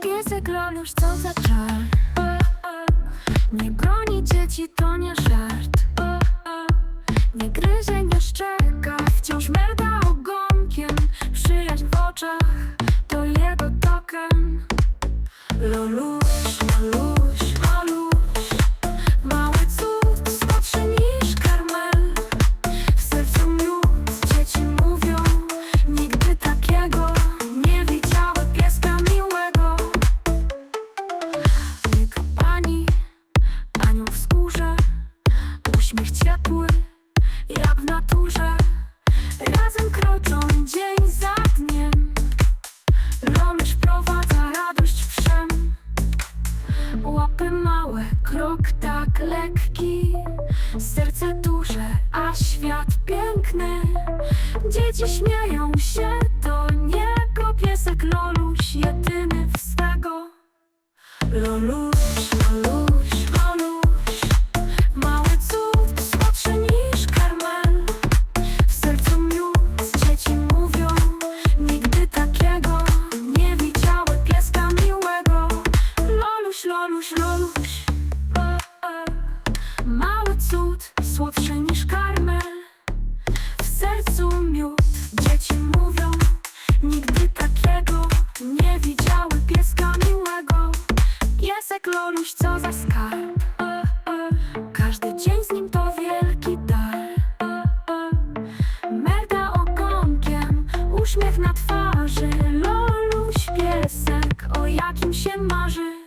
Piesek Lolusz, co za czar. Nie broni dzieci, to nie żart. Nie gryzie, nie szczeka Wciąż merda ogonkiem. Przyjaźń w oczach To jego token. Loluś, naturze Razem kroczą dzień za dniem. Loluś prowadza radość wszem Łapy małe, krok tak lekki. Serce duże, a świat piękny. Dzieci śmieją się do niego Piesek Loluś, jedyny w swego. Loluś, Loluś, Loluś. Mały cud, słodszy niż karmel W sercu miód, dzieci mówią Nigdy takiego nie widziały pieska miłego Piesek Loluś, co za skarb. Każdy dzień z nim to wielki dar e, e. Merda ogonkiem, uśmiech na twarzy Loluś piesek, o jakim się marzy